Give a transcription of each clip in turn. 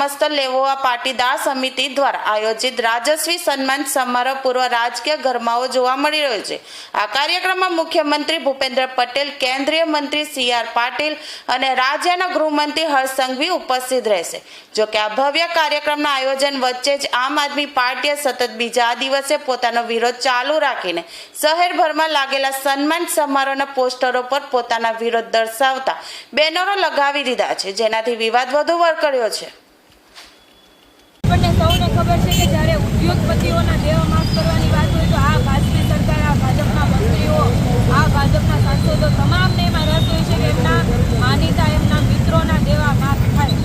સમસ્ત આ પાટીદાર સમિતિ દ્વારા આયોજિત રાજસ્વી સન્માન સમારોહ પૂર્વ રાજકીય ગરમાવો જોવા મળી રહ્યો છે. આ કાર્યક્રમમાં મુખ્યમંત્રી ભૂપેન્દ્ર પટેલ, કેન્દ્રીય મંત્રી સી આર પાટીલ અને રાજ્યના ગૃહમંત્રી હર્ષ સંઘવી ઉપસ્થિત રહેશે. જો કે આ ભવ્ય કાર્યક્રમના આયોજન વચ્ચે જ આમ આદમી પાર્ટીએ સતત બીજા દિવસે પોતાનો વિરોધ ચાલુ રાખીને શહેરભરમાં લાગેલા સન્માન સમારોહના પોસ્ટરો પર પોતાના વિરોધ દર્શાવતા બેનરો લગાવી દીધા છે. જેનાથી વિવાદ વધુ વકર્યો છે. સૌને ખબર છે કે જ્યારે ઉદ્યોગપતિઓના દેવા માફ કરવાની વાત હોય તો આ ભાજપી સરકાર આ ભાજપના મંત્રીઓ આ ભાજપના સાંસદો તમામને એમાં રસ હોય છે કે એમના માનીતા એમના મિત્રોના દેવા માફ થાય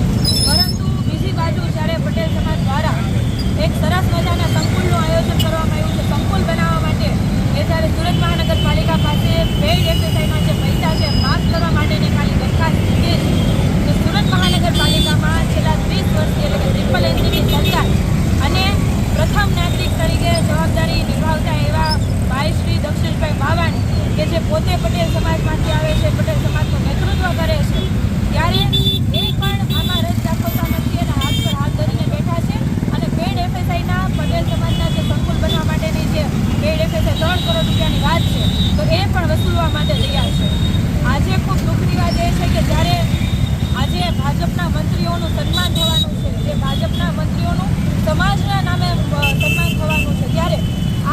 પરંતુ બીજી બાજુ જ્યારે પટેલ સમાજ દ્વારા એક સરસ મજાના સંકુલનું આયોજન કરવામાં આવ્યું છે સંકુલ બનાવવા માટે એ જ્યારે સુરત મહાનગરપાલિકા પાસે પેઇડ એક્સરસાઇઝના જે પૈસા છે માફ કરવા માટેની ખાલી દરખાસ્ત મૂકી છે તો સુરત મહાનગરપાલિકામાં છેલ્લા ત્રીસ વર્ષથી એટલે કે ટ્રિપલ એન્જિનની સરકાર અને પ્રથમ નાગરિક તરીકે જવાબદારી નિભાવતા એવા ભાઈ શ્રી દક્ષિણભાઈ બાવાણી કે જે પોતે પટેલ સમાજમાંથી આવે છે પટેલ સમાજનું નેતૃત્વ કરે છે ત્યારે એ પણ આમાં રસ દાખવતા નથી અને હાથ પર હાથ ધરીને બેઠા છે અને પેડ એફએસઆઈના પટેલ સમાજના જે સંકુલ બનવા માટેની જે પેડ એફએસઆઈ ત્રણ કરોડ રૂપિયાની વાત છે તો એ પણ વસૂલવા માટે તૈયાર છે. આજે ખૂબ દુઃખની વાત એ છે કે જ્યારે આજે ભાજપના મંત્રીઓનું સન્માન થવાનું છે, જે ભાજપના મંત્રીઓનું સમાજના નામે સન્માન થવાનું છે, ત્યારે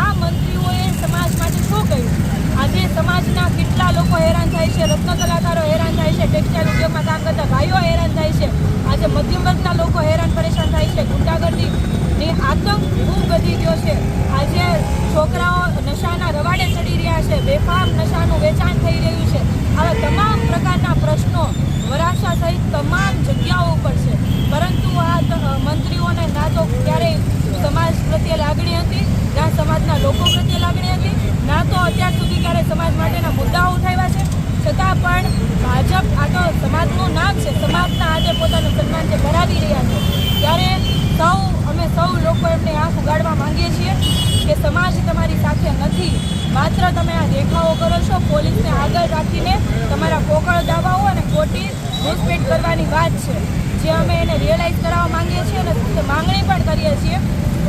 આ મંત્રીઓએ સમાજ માટે શું કહ્યું? આજે સમાજના કેટલા લોકો હેરાન થાય છે, રત્ન કલાકારો હેરાન થાય છે, ટેક્સટાઇલ ઉદ્યોગમાં કામ કરતા ભાઈઓ હેરાન થાય છે, આજે મધ્યમ વર્ગના લોકો હેરાન પરેશાન થાય છે ગુંડાગર્દીની આતંક ખૂબ વધી ગયો છે. છોકરાઓ નશાના રવાડે ચડી રહ્યા છે, બેફામ નશાનું વેચાણ થઈ રહ્યું છે. આવા તમામ પ્રકારના પ્રશ્નો વરાછા સહિત તમામ જગ્યાઓ ઉપર છે. પરંતુ આ મંત્રીઓને ના તો ક્યારેય સમાજ પ્રત્યે લાગણી હતી, ના સમાજના લોકો પ્રત્યે લાગણી હતી, ના તો અત્યાર સુધી ક્યારેય સમાજ માટેના મુદ્દાઓ ઉઠાવ્યા છે. છતાં પણ ભાજપ આ તો સમાજનું નામ છે સમાજના આજે પોતાનું સન્માન જે કરાવી રહ્યા છે ત્યારે સૌ અમે સૌ લોકો એમને આંખ ઉગાડવા માંગીએ છીએ કે સમાજ તમારી સાથે નથી. માત્ર તમે આ દેખાવો કરો છો, પોલીસને આગળ રાખીને તમારા પોકળ દાવાઓ અને ખોટી ઘૂસપેટ કરવાની વાત છે. જે અમે એને રિયલાઇઝ કરાવવા માંગીએ છીએ અને માંગણી પણ કરીએ છીએ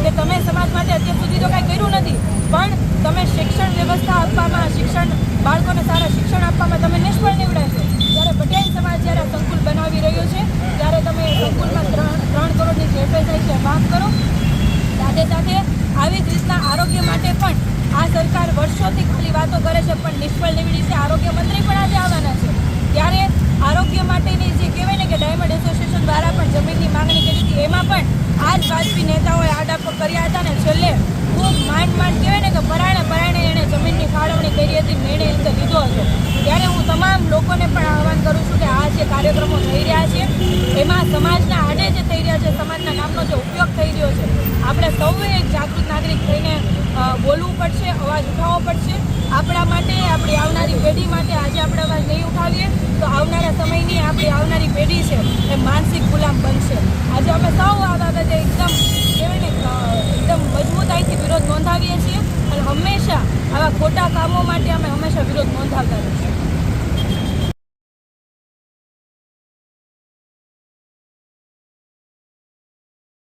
કે તમે સમાજ માટે અત્યાર સુધી તો કાંઈ કર્યું નથી, પણ તમે શિક્ષણ વ્યવસ્થા આપવામાં, શિક્ષણ બાળકોને સારા શિક્ષણ આપવામાં તમે નિષ્ફળ નીવડ્યા છો ત્યારે પટેલ સમાજ જ્યારે આ સંકુલ બનાવી રહ્યો છે ત્યારે તમે એ સંકુલમાં ત્રણ ત્રણ કરોડની જે FSI છે માફ કરો સાથે સાથે આવી જ રીતના આરોગ્ય માટે પણ આ સરકાર વર્ષોથી ખાલી વાતો કરે છે, પણ નિષ્ફળ નીવડી છે. આરોગ્ય મંત્રી પણ આજે આવવાના છે. ત્યારે આરોગ્ય માટેની જે કહેવાય ને કે ડાયમંડ એસોસિએશન દ્વારા પણ જમીનની માંગણી કરી હતી, એમાં પણ આ જ ભાજપી નેતાઓએ આડાપો કર્યા હતા ને છેલ્લે ખૂબ માંડ માંડ કહેવાય ને કે પરાણે પરાણે એણે જમીનની ફાળવણી કરી હતી, નિર્ણય લીધો હતો. ત્યારે હું તમામ લોકોને પણ આહવાન કરું છું કે આ જે કાર્યક્રમો થઈ રહ્યા છે, એમાં સમાજના આડે જે થઈ રહ્યા છે, સમાજના નામનો જે ઉપયોગ થઈ રહ્યો છે, આપણે સૌએ એક નાગરિક થઈને બોલવું પડશે, અવાજ ઉઠાવવો પડશે. આપણા માટે, આપણી આવનારી પેઢી માટે આજે આપણે અવાજ નહીં ઉઠાવીએ, તો આવનારા સમયની આપણી આવનારી પેઢી છે, એ માનસિક ગુલામ બનશે. આજે અમે સૌ આ બાબતે એકદમ